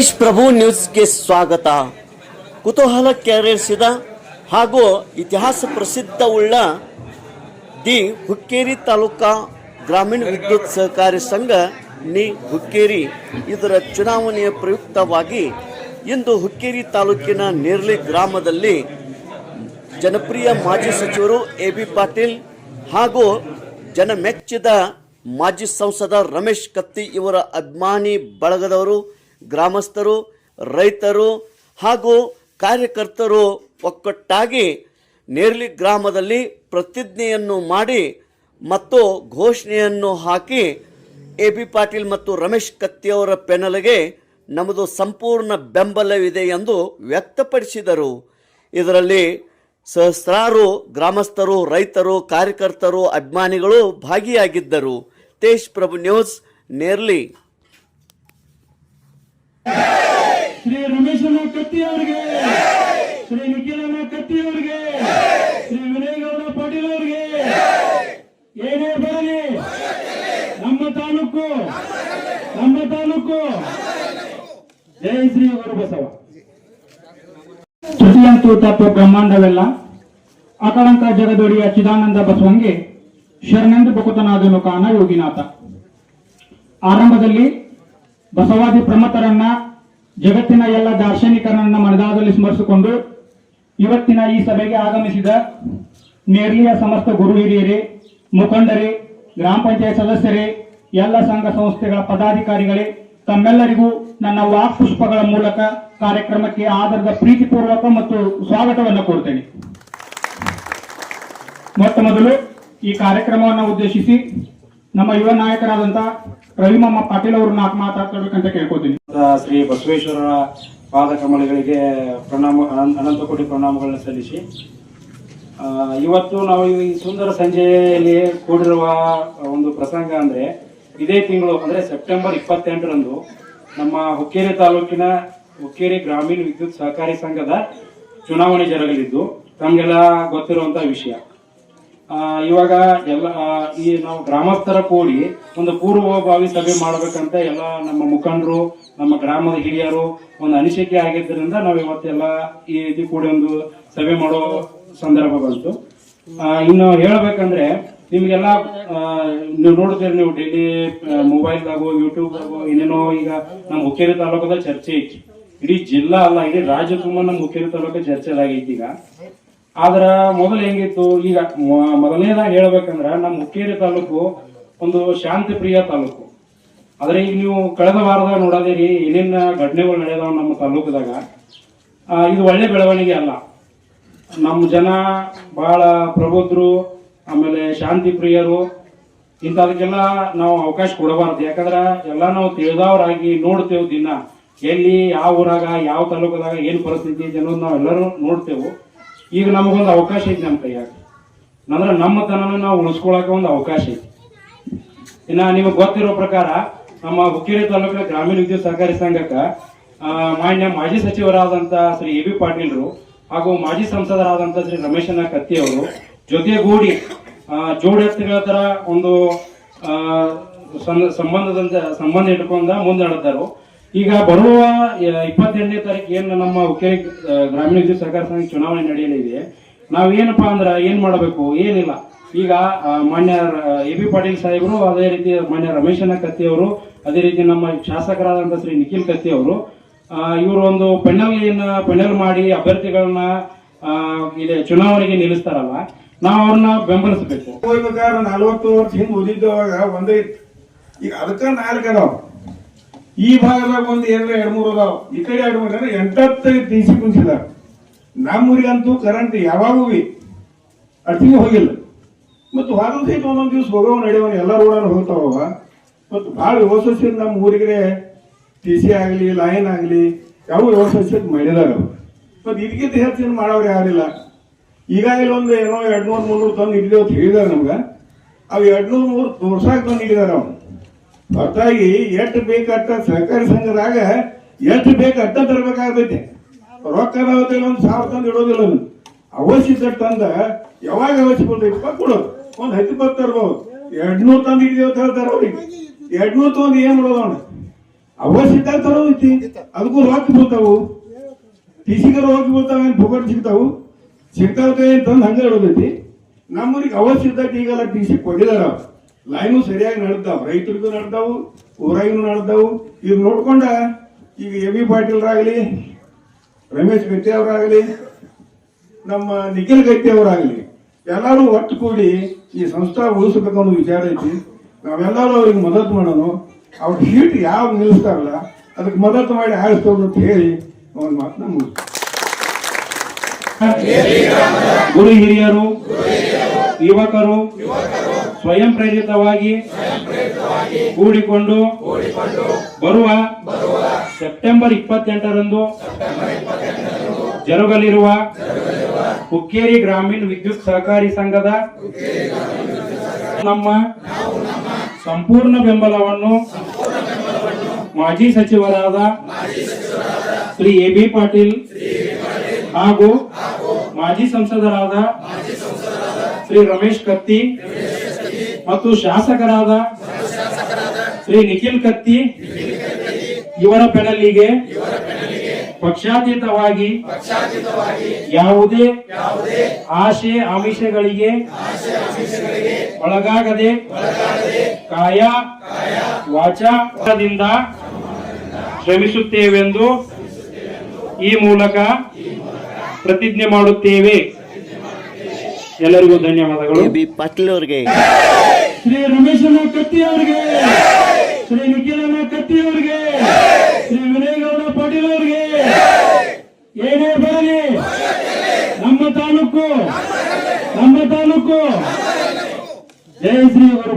ತೇಜ್ ಪ್ರಭು ನ್ಯೂಸ್ಗೆ ಸ್ವಾಗತ. ಕುತೂಹಲ ಕೆರಳಿಸಿದ ಹಾಗೂ ಇತಿಹಾಸ ಪ್ರಸಿದ್ಧವುಳ್ಳ ದಿ ಹುಕ್ಕೇರಿ ತಾಲೂಕಾ ಗ್ರಾಮೀಣ ವಿದ್ಯುತ್ ಸಹಕಾರಿ ಸಂಘ, ನಿ ಹುಕ್ಕೇರಿ. ಇದರ ಚುನಾವಣೆಯ ಪ್ರಯುಕ್ತವಾಗಿ ಇಂದು ಹುಕ್ಕೇರಿ ತಾಲೂಕಿನ ನೇರ್ಲಿ ಗ್ರಾಮದಲ್ಲಿ ಜನಪ್ರಿಯ ಮಾಜಿ ಸಚಿವರು ಎ ಬಿ ಪಾಟೀಲ್ ಹಾಗೂ ಜನಮೆಚ್ಚಿದ ಮಾಜಿ ಸಂಸದ ರಮೇಶ್ ಕತ್ತಿ ಇವರ ಅಭಿಮಾನಿ ಬಳಗದವರು ಗ್ರಾಮಸ್ಥರು, ರೈತರು ಹಾಗೂ ಕಾರ್ಯಕರ್ತರು ಒಕ್ಕಟ್ಟಾಗಿ ನೇರ್ಲಿ ಗ್ರಾಮದಲ್ಲಿ ಪ್ರತಿಜ್ಞೆಯನ್ನು ಮಾಡಿ ಮತ್ತು ಘೋಷಣೆಯನ್ನು ಹಾಕಿ ಎ ಬಿ ಪಾಟೀಲ್ ಮತ್ತು ರಮೇಶ್ ಕತ್ತಿಯವರ ಪೆನಲ್ಗೆ ನಮ್ಮದು ಸಂಪೂರ್ಣ ಬೆಂಬಲವಿದೆ ಎಂದು ವ್ಯಕ್ತಪಡಿಸಿದರು. ಇದರಲ್ಲಿ ಸಹಸ್ರಾರು ಗ್ರಾಮಸ್ಥರು, ರೈತರು, ಕಾರ್ಯಕರ್ತರು, ಅಭಿಮಾನಿಗಳು ಭಾಗಿಯಾಗಿದ್ದರು. ತೇಜ್ ಪ್ರಭು ನ್ಯೂಸ್, ನೇರ್ಲಿ. ಶ್ರೀ ರಮೇಶನ ಕತ್ತಿ ಅವರಿಗೆ. ಶ್ರೀ ನಿಖಿಲನ ಕತ್ತಿ ಅವರಿಗೆ. ಶ್ರೀ ವಿನಯಗೌಡ ಪಾಟೀಲ್ ಅವರಿಗೆ. ಏನೇ ಬರಲಿ, ನಮ್ಮ ತಾಲೂಕು ನಮ್ಮ ತಾಲೂಕು. ಜೈ ಶ್ರೀ ಗುರುಬಸವ ಅಂತೂ ತತ್ವ ಬ್ರಹ್ಮಾಂಡವೆಲ್ಲ ಅಕಳಂಕ ಜಗದೊಡಿಯ ಚಿದಾನಂದ ಬಸವಂಗೆ ಶರಣೆಂದು ಬಕುತನಾದನು ಕಾನ ಯೋಗಿನಾಥ ಆರಂಭದಲ್ಲಿ ಬಸವಾದಿ ಪ್ರಮತರನ್ನ, ಜಗತ್ತಿನ ಎಲ್ಲ ದಾರ್ಶನಿಕರನ್ನ ಮನದಾದಲ್ಲಿ ಸ್ಮರಿಸಿಕೊಂಡು ಇವತ್ತಿನ ಈ ಸಭೆಗೆ ಆಗಮಿಸಿದ ನೇರ್ಲಿಯ ಸಮಸ್ತ ಗುರು ಹಿರಿಯರೇ ಮುಖಂಡರೇ, ಗ್ರಾಮ ಪಂಚಾಯತ್ ಸದಸ್ಯರೇ, ಎಲ್ಲ ಸಂಘ ಸಂಸ್ಥೆಗಳ ಪದಾಧಿಕಾರಿಗಳೇ, ತಮ್ಮೆಲ್ಲರಿಗೂ ನನ್ನ ವಾಕ್ ಪುಷ್ಪಗಳ ಮೂಲಕ ಕಾರ್ಯಕ್ರಮಕ್ಕೆ ಆಧಾರದ ಪ್ರೀತಿಪೂರ್ವಕ ಮತ್ತು ಸ್ವಾಗತವನ್ನು ಕೋರ್ತೇನೆ ಮೊಟ್ಟ ಮೊದಲು ಈ ಕಾರ್ಯಕ್ರಮವನ್ನು ಉದ್ದೇಶಿಸಿ ನಮ್ಮ ಯುವ ನಾಯಕರಾದಂತ ರವಿಮಮ್ಮ ಪಾಟೀಲ್ ಅವರು ನಾಲ್ಕು ಮಾತಾಡ್ಕೊಳ್ಬೇಕಂತ ಕೇಳ್ಕೊತೀನಿ. ಶ್ರೀ ಬಸವೇಶ್ವರರ ಪಾದ ಕಮಲಗಳಿಗೆ ಪ್ರಣಾಮ, ಅನಂತ ಕೋಟಿ ಪ್ರಣಾಮಗಳನ್ನು ಸಲ್ಲಿಸಿ ಇವತ್ತು ನಾವು ಈ ಸುಂದರ ಸಂಜೆಯಲ್ಲಿ ಕೂಡಿರುವ ಒಂದು ಪ್ರಸಂಗ ಅಂದ್ರೆ ಇದೇ ತಿಂಗಳು ಅಂದ್ರೆ ಸೆಪ್ಟೆಂಬರ್ ಇಪ್ಪತ್ತೆಂಟರಂದು ನಮ್ಮ ಹುಕ್ಕೇರಿ ತಾಲೂಕಿನ ಹುಕ್ಕೇರಿ ಗ್ರಾಮೀಣ ವಿದ್ಯುತ್ ಸಹಕಾರಿ ಸಂಘದ ಚುನಾವಣೆ ಜರುಗಲಿದ್ದು. ತಮಗೆಲ್ಲ ಗೊತ್ತಿರುವಂತ ವಿಷಯ. ಇವಾಗ ಎಲ್ಲ ಈ ನಾವು ಗ್ರಾಮಸ್ಥರ ಕೂಡಿ ಒಂದು ಪೂರ್ವಭಾವಿ ಸಭೆ ಮಾಡಬೇಕಂತ ಎಲ್ಲ ನಮ್ಮ ಮುಖಂಡರು, ನಮ್ಮ ಗ್ರಾಮದ ಹಿರಿಯರು ಒಂದು ಅನಿಸಿಕೆ ಆಗಿದ್ದರಿಂದ ನಾವು ಇವತ್ತೆಲ್ಲ ಈ ರೀತಿ ಕೂಡಿ ಒಂದು ಸಭೆ ಮಾಡೋ ಸಂದರ್ಭ ಬಂತು. ಇನ್ನು ಹೇಳ್ಬೇಕಂದ್ರೆ ನಿಮ್ಗೆಲ್ಲ ನೀವು ನೋಡ್ತೀರಿ ನೀವು ಡೈಲಿ ಮೊಬೈಲ್ದಾಗು ಯೂಟ್ಯೂಬ್ದಾಗು ಏನೇನೋ ಈಗ ನಮ್ಮ ಹುಕ್ಕೇರಿ ತಾಲೂಕದ ಚರ್ಚೆ ಐತಿ ಇಡೀ ಜಿಲ್ಲಾ ಅಲ್ಲ, ಇಡೀ ರಾಜ್ಯ ತುಂಬ ನಮ್ಮ ಹುಕ್ಕೇರಿ ತಾಲೂಕು ಚರ್ಚೆದಾಗೈತಿ ಈಗ ಆದ್ರ ಮೊದಲು ಹೆಂಗಿತ್ತು? ಈಗ ಮೊದಲನೇದಾಗಿ ಹೇಳ್ಬೇಕಂದ್ರ ನಮ್ಮ ಹುಕ್ಕೇರಿ ತಾಲೂಕು ಒಂದು ಶಾಂತಿ ಪ್ರಿಯ ತಾಲೂಕು. ಆದ್ರೆ ಈಗ ನೀವು ಕಳೆದ ವಾರದಾಗ ನೋಡೋದಿರಿ ಏನೇನ ಘಟನೆಗಳು ನಡೆಯದಾವ ನಮ್ಮ ತಾಲೂಕದಾಗ. ಇದು ಒಳ್ಳೆ ಬೆಳವಣಿಗೆ ಅಲ್ಲ. ನಮ್ಮ ಜನ ಬಹಳ ಪ್ರಬುದ್ಧರು, ಆಮೇಲೆ ಶಾಂತಿ ಪ್ರಿಯರು ಇಂಥದಕ್ಕೆಲ್ಲ ನಾವು ಅವಕಾಶ ಕೊಡಬಾರ್ದು. ಯಾಕಂದ್ರ ಎಲ್ಲ ನಾವು ತಿಳಿದವರಾಗಿ ನೋಡ್ತೇವೆ ದಿನ. ಎಲ್ಲಿ, ಯಾವ ಊರಾಗ, ಯಾವ ತಾಲೂಕದಾಗ, ಏನು ಪರಿಸ್ಥಿತಿ ಜನ ಅನ್ನೋದು ನಾವು ಎಲ್ಲರೂ ನೋಡ್ತೇವೆ. ಈಗ ನಮಗೊಂದು ಅವಕಾಶ ಐತಿ ನಮ್ಮ ಕೈಯಾಗ. ಅಂದ್ರೆ ನಮ್ಮ ತನನ ನಾವು ಉಳಿಸ್ಕೊಳಕ ಒಂದು ಅವಕಾಶ ಐತಿ. ಇನ್ನ ನಿಮಗೆ ಗೊತ್ತಿರೋ ಪ್ರಕಾರ ನಮ್ಮ ಹುಕ್ಕೇರಿ ತಾಲೂಕಿನ ಗ್ರಾಮೀಣ ವಿದ್ಯುತ್ ಸಹಕಾರಿ ಸಂಘಕ್ಕ ಮಾನ್ಯ ಮಾಜಿ ಸಚಿವರಾದಂತ ಶ್ರೀ ಎ ಬಿ ಪಾಟೀಲ್ರು ಹಾಗೂ ಮಾಜಿ ಸಂಸದರಾದಂತ ಶ್ರೀ ರಮೇಶನ ಕತ್ತಿ ಅವರು ಜೊತೆಗೂಡಿ ಆ, ಜೋಡೆತ್ತುಗಳ ತರ ಒಂದು ಸಂಬಂಧದಂತ ಸಂಬಂಧ ಇಟ್ಕೊಂಡ ಮುಂದೆ ನಡೆದರು ಈಗ ಬರುವ ಇಪ್ಪತ್ತೆಂಟನೇ ತಾರೀಕು ಏನು ನಮ್ಮ ಹುಕ್ಕೇರಿ ಗ್ರಾಮೀಣ ವಿದ್ಯುತ್ ಸಹಕಾರ ಸಂಘ ಚುನಾವಣೆ ನಡೆಯಲಿದೆ ನಾವೇನಪ್ಪ ಅಂದ್ರೆ ಏನ್ ಮಾಡಬೇಕು? ಏನಿಲ್ಲ. ಈಗ ಮಾನ್ಯ ಎ ಬಿ ಪಾಟೀಲ್ ಸಾಹೇಬರು, ಅದೇ ರೀತಿ ಮಾನ್ಯ ರಮೇಶನ ಕತ್ತಿ ಅವರು, ಅದೇ ರೀತಿ ನಮ್ಮ ಶಾಸಕರಾದಂತ ಶ್ರೀ ನಿಖಿಲ್ ಕತ್ತಿ ಅವರು ಇವರು ಒಂದು ಪೆನಲ್ನ ಪೆನಲ್ ಮಾಡಿ ಅಭ್ಯರ್ಥಿಗಳನ್ನ ಇದೆ, ಚುನಾವಣೆಗೆ ನಿಲ್ಲಿಸ್ತಾರಲ್ಲ, ನಾವು ಅವ್ರನ್ನ ಬೆಂಬಲಿಸಬೇಕು. ನಲ್ವತ್ತು ವರ್ಷ ಹಿಂದೆ ಓದಿದ್ದವಾಗ ಒಂದೇ ಈಗ ಅದಕ್ಕ ನಾಲ್ಕು ಅದಾವ ಈ ಭಾಗದಾಗ ಒಂದು ಏನಾರ ಎರಡು ಮೂರು ಅದಾವ. ಈ ಕಡೆ ಎರಡು ಮೂರು ಎಂಟತ್ತೈದು ಡಿ ಸಿ ಕುಂಚಿದಾರ ನಮ್ಮೂರಿಗಂತೂ ಕರೆಂಟ್ ಯಾವಾಗೂ ಅಡ್ತಿಗೆ ಹೋಗಿಲ್ಲ. ಮತ್ತು ವಾರದ ಒಂದೊಂದು ದಿವಸ ಹೋಗವ ನಡೆಯವನು ಎಲ್ಲ ರೋಡನ್ನು ಹೋಗ್ತಾವ ಮತ್ತು ಭಾಳ ವ್ಯವಸ್ಥೆ ನಮ್ಮ ಊರಿಗೆ ಟಿ ಸಿ ಆಗಲಿ ಲೈನ್ ಆಗಲಿ, ಯಾವ ವ್ಯವಸ್ಥೆ ಮಾಡಿದಾರ. ಮತ್ತು ಇದಕ್ಕಿಂತ ಹೆಚ್ಚಿನ ಮಾಡೋರು ಯಾರಿಲ್ಲ ಈಗಾಗಲೇ ಒಂದು ಏನೋ ಎರಡು ನೂರು ಮುನ್ನೂರು ತಂದು ಇಟ್ಟಿದ್ದೇವೆ ಅಂತ ಹೇಳಿದಾರೆ ನಮ್ಗೆ. ಅವು ಎರಡು ನೂರು ಮೂರು ತೋರ್ಸಾಕ್ ತಂದು ಇಟ್ಟಿದ್ದಾರೆ ಅವ್ನು ಹೊರತಾಗಿ ಎಷ್ಟು ಬೇಕಟ್ಟ ಸಹಕಾರಿ ಸಂಘದಾಗ ಎಷ್ಟು ಬೇಕು ಅಟ್ಟ ತರಬೇಕಾಗ್ತೈತಿ. ರೊಕ್ಕ ಅದಾವತ್ತಲ್ಲ ಒಂದು ಸಾವಿರ ತಂದು ಇಡೋದಿಲ್ಲ ಅದು. ಅವಶ್ಯಕ ತಂದ ಯಾವಾಗ ಅವಶ್ಯ ಬಂದೈತಪ್ಪ ಕೊಡೋದು? ಒಂದು ಹತ್ತು ಇಪ್ಪತ್ತು ತರ್ಬೋದು. ಎರಡ್ ನೂರು ತಂದು ಇದೆಯೋ ಹೇಳ್ತಾರೆ ಅವ್ರಿಗೆ. ಎರಡ್ ನೂರು ತೊಗೊಂಡು ಏನ್ ಮಾಡೋದು ಅವ್ನು? ಅವಶ್ಯಕ ತರೋದೈತಿ. ಅದಕ್ಕೂ ರೊಕ್ಕ ಬೀಳ್ತಾವು. ಟಿಸಿಗೆ ರೊಕ್ಕ ಬೀಳ್ತಾವ, ಏನ್ ಫುಕಟ್ ಸಿಗ್ತಾವು? ಸಿಗ್ತಾವ ಕೈ ಅಂತಂದು ಹಂಗೆ ಇಡೋದೈತಿ. ನಮ್ಮೂರಿಗೆ ಅವಶ್ಯಕ ಈಗೆಲ್ಲ ಟಿ ಸಿ ಕೊಟ್ಟಿದಾರ ಲೈನು ಸರಿಯಾಗಿ ನಡೆದವು ರೈತರಿಗೂ ನಡೆದವು ಊರಾಗೂ ನಡೆದವು ಇದು ನೋಡ್ಕೊಂಡ ಈಗ ಎ ಬಿ ಪಾಟೀಲ್ರಾಗಲಿ, ರಮೇಶ್ ಗಟ್ಟಿ ಅವರಾಗಲಿ, ನಮ್ಮ ನಿಖಿಲ್ ಗಟ್ಟಿ ಅವರಾಗಲಿ, ಎಲ್ಲರೂ ಒಟ್ಟು ಕೂಡಿ ಈ ಸಂಸ್ಥೆ ಉಳಿಸ್ಬೇಕು ವಿಚಾರ ಐತಿ. ನಾವೆಲ್ಲರೂ ಅವ್ರಿಗೆ ಮದತ್ ಮಾಡೋಣ ಅವ್ರ ಹೀಟ್ ಯಾವ ನಿಲ್ಲಿಸ್ತಾರಲ್ಲ, ಅದಕ್ಕೆ ಮದತ್ ಮಾಡಿ ಆರಿಸ್ತವ್ರು ಅಂತ ಹೇಳಿ ಒಂದು ಮಾತನ್ನ ಮುಗಿಸ್ತಾರೆ ಗುರು ಹಿರಿಯರು, ಯುವಕರು ಸ್ವಯಂ ಪ್ರೇರಿತವಾಗಿ ಕೂಡಿಕೊಂಡು ಬರುವ ಸೆಪ್ಟೆಂಬರ್ ಇಪ್ಪತ್ತೆಂಟರಂದು ಜರುಗಲಿರುವ ಹುಕ್ಕೇರಿ ಗ್ರಾಮೀಣ ವಿದ್ಯುತ್ ಸಹಕಾರಿ ಸಂಘದ ನಮ್ಮ ಸಂಪೂರ್ಣ ಬೆಂಬಲವನ್ನು ಮಾಜಿ ಸಚಿವರಾದ ಶ್ರೀ ಎ ಬಿ ಪಾಟೀಲ್ ಹಾಗೂ ಮಾಜಿ ಸಂಸದರಾದ ಶ್ರೀ ರಮೇಶ್ ಕತ್ತಿ ಮತ್ತು ಶಾಸಕರಾದ ಶ್ರೀ ನಿಖಿಲ್ ಕತ್ತಿ ಇವರ ಪೆಡಲಿಗೆ ಪಕ್ಷಾತೀತವಾಗಿ ಯಾವುದೇ ಆಶೆ ಆಮಿಷಗಳಿಗೆ ಒಳಗಾಗದೆ ಕಾಯ ವಾಚಾದಿಂದ ಶ್ರಮಿಸುತ್ತೇವೆಂದು ಈ ಮೂಲಕ ಪ್ರತಿಜ್ಞೆ ಮಾಡುತ್ತೇವೆ. ಎಲ್ಲರಿಗೂ ಧನ್ಯವಾದಗಳು. ಬಿ ಶ್ರೀ ರಮೇಶನ ಕತ್ತಿ ಅವರಿಗೆ. ಶ್ರೀ ನಿಖಿಲನ ಕತ್ತಿ ಅವರಿಗೆ. ಶ್ರೀ ವಿನಯಗೌಡ ಪಾಟೀಲ್ ಅವರಿಗೆ. ಏನೇ ಬರಲಿ, ನಮ್ಮ ತಾಲೂಕು ನಮ್ಮ ತಾಲೂಕು. ಜಯ ಶ್ರೀ ಗುರು